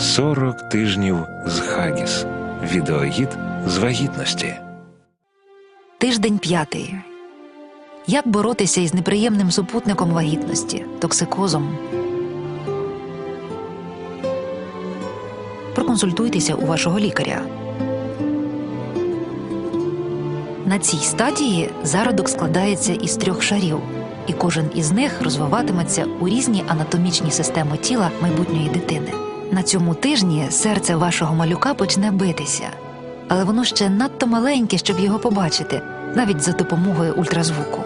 40 тижнів з Хагіс. Відеогід з вагітності. Тиждень п'ятий. Як боротися із неприємним супутником вагітності токсикозом? Проконсультуйтеся у вашого лікаря. На цій стадії зародок складається із трьох шарів, і кожен із них розвиватиметься у різні анатомічні системи тіла майбутньої дитини. На цьому тижні серце вашого малюка почне битися, але воно ще надто маленьке, щоб його побачити, навіть за допомогою ультразвуку.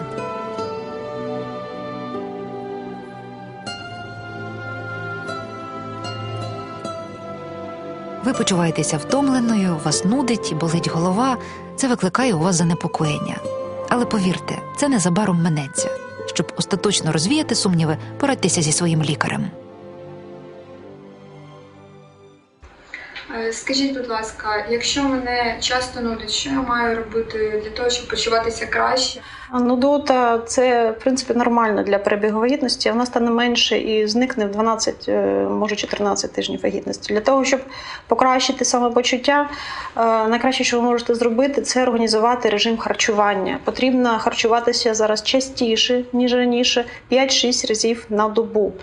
Ви почуваєтеся втомленою, вас нудить болить голова. Це викликає у вас занепокоєння. Але повірте, це незабаром минеться. Щоб остаточно розвіяти сумніви, порадьтеся зі своїм лікарем. Скажіть, будь ласка, якщо мене часто нудить, що я маю робити для того, щоб почуватися краще? Нудота це в принципі нормально для перебігу вагітності. Вона стане менше і зникне в 12, е, може 14 тижнів вагітності. Для того, щоб покращити самопочуття, е, найкраще, що ви можете зробити, це організувати режим харчування. Потрібно харчуватися зараз частіше ніж раніше, 5-6 разів на добу.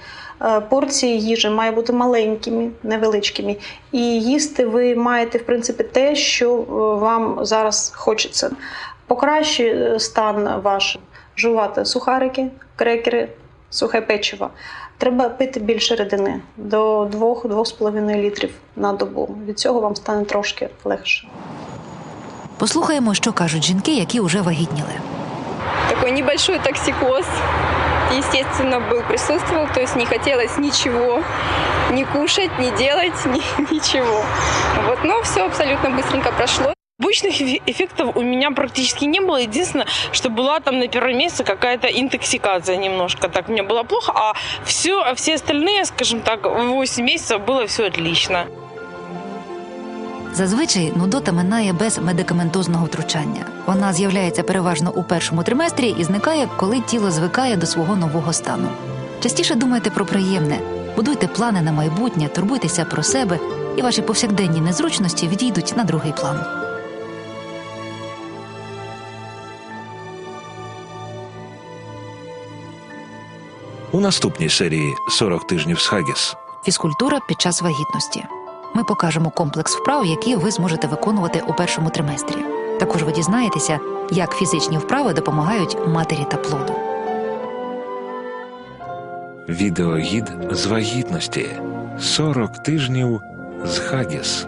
Е, Порції їжі мають бути маленькими, невеличкими, і їсти ви маєте в принципі те, що е, вам зараз хочеться. Покращує стан ваш жувати сухарики, крекери, сухе печиво. Треба пити більше рідини до 2-2,5 літрів на добу. Від цього вам стане трошки легше. Послухаємо, що кажуть жінки, які вже вагітніли. такой небольшой токсикоз, естественно, был, присутствовал, то есть не хотелось ничего, не кушать, не делать, ни- ничего. Вот, но все абсолютно быстренько прошло. Обычных эффектов у меня практически не было. Единственное, что была там на первом месяце какая-то интоксикация немножко. Так мне было плохо, а все, а все остальные, скажем так, 8 месяцев было все отлично. Зазвичай нудота минає без медикаментозного втручання. Вона з'являється переважно у першому триместрі і зникає, коли тіло звикає до свого нового стану. Частіше думайте про приємне, будуйте плани на майбутнє, турбуйтеся про себе, і ваші повсякденні незручності відійдуть на другий план. У наступній серії 40 тижнів з Хагіс. Фізкультура під час вагітності. Ми покажемо комплекс вправ, які ви зможете виконувати у першому триместрі. Також ви дізнаєтеся, як фізичні вправи допомагають матері та плоду. Відеогід з вагітності. 40 тижнів з Хагіс.